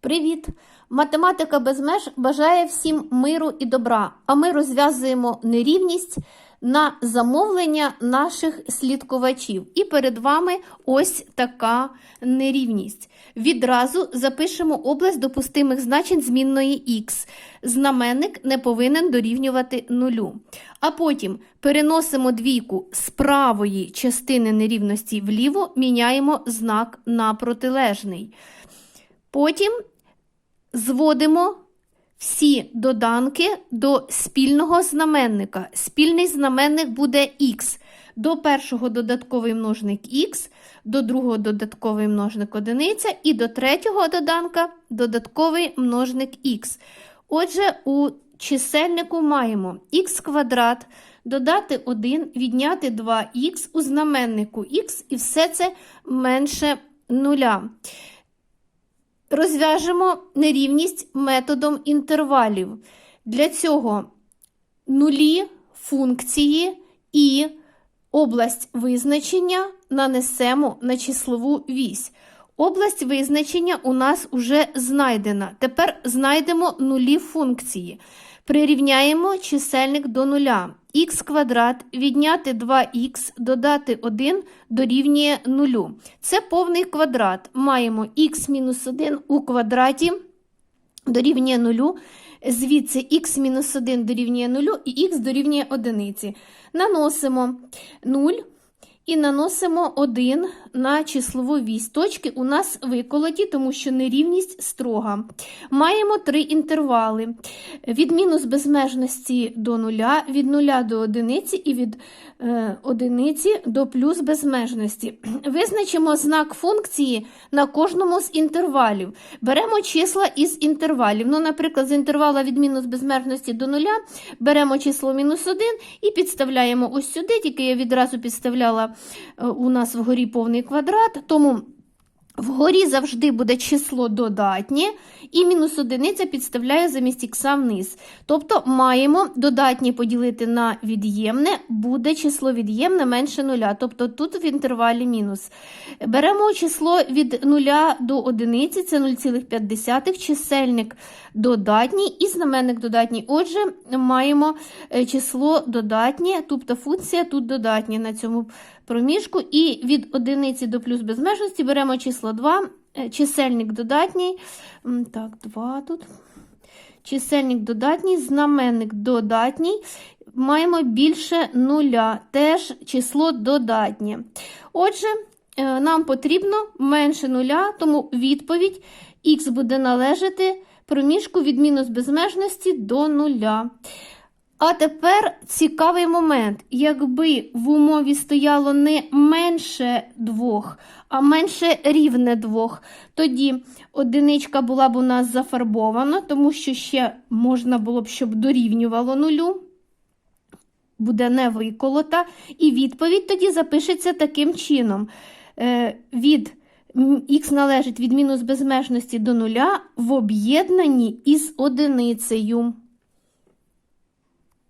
Привіт! Математика без меж бажає всім миру і добра, а ми розв'язуємо нерівність на замовлення наших слідкувачів. І перед вами ось така нерівність. Відразу запишемо область допустимих значень змінної х. Знаменник не повинен дорівнювати нулю. А потім переносимо двійку з правої частини нерівності вліво, міняємо знак на протилежний. Потім зводимо всі доданки до спільного знаменника. Спільний знаменник буде х. До першого додатковий множник х, до другого додатковий множник одиниця і до третього доданка додатковий множник х. Отже, у чисельнику маємо х квадрат, додати 1, відняти 2х у знаменнику х, і все це менше нуля. Розв'яжемо нерівність методом інтервалів. Для цього нулі функції і область визначення нанесемо на числову вісь. Область визначення у нас вже знайдена. Тепер знайдемо нулі функції. Прирівняємо чисельник до нуля. х квадрат відняти 2х, додати 1 дорівнює нулю. Це повний квадрат. Маємо х мінус 1 у квадраті дорівнює нулю. Звідси х мінус 1 дорівнює нулю і х дорівнює одиниці. Наносимо 0 і наносимо 1 на числову вісь. Точки у нас виколоті, тому що нерівність строга. Маємо три інтервали: від мінус безмежності до нуля, від нуля до одиниці і від е, одиниці до плюс безмежності. Визначимо знак функції на кожному з інтервалів. Беремо числа із інтервалів. Ну, Наприклад, з інтервала від мінус безмежності до нуля беремо число мінус 1 і підставляємо ось сюди, тільки я відразу підставляла у нас вгорі повний квадрат, тому вгорі завжди буде число додатнє, і мінус одиниця підставляє замість ікса вниз. Тобто маємо додатнє поділити на від'ємне, буде число від'ємне менше нуля. Тобто тут в інтервалі мінус. Беремо число від 0 до одиниці, це 0,5, чисельник додатній і знаменник додатній. Отже, маємо е, число додатнє, тобто функція тут додатня на цьому проміжку. І від одиниці до плюс безмежності беремо число 2, е, чисельник додатній. Так, 2 тут. Чисельник додатній, знаменник додатній. Маємо більше нуля, теж число додатнє. Отже, е, нам потрібно менше нуля, тому відповідь х буде належати проміжку від мінус безмежності до нуля. А тепер цікавий момент. Якби в умові стояло не менше двох, а менше рівне двох, тоді одиничка була б у нас зафарбована, тому що ще можна було б, щоб дорівнювало нулю. Буде не виколота, і відповідь тоді запишеться таким чином. Е, від х належить від мінус безмежності до нуля в об'єднанні із одиницею.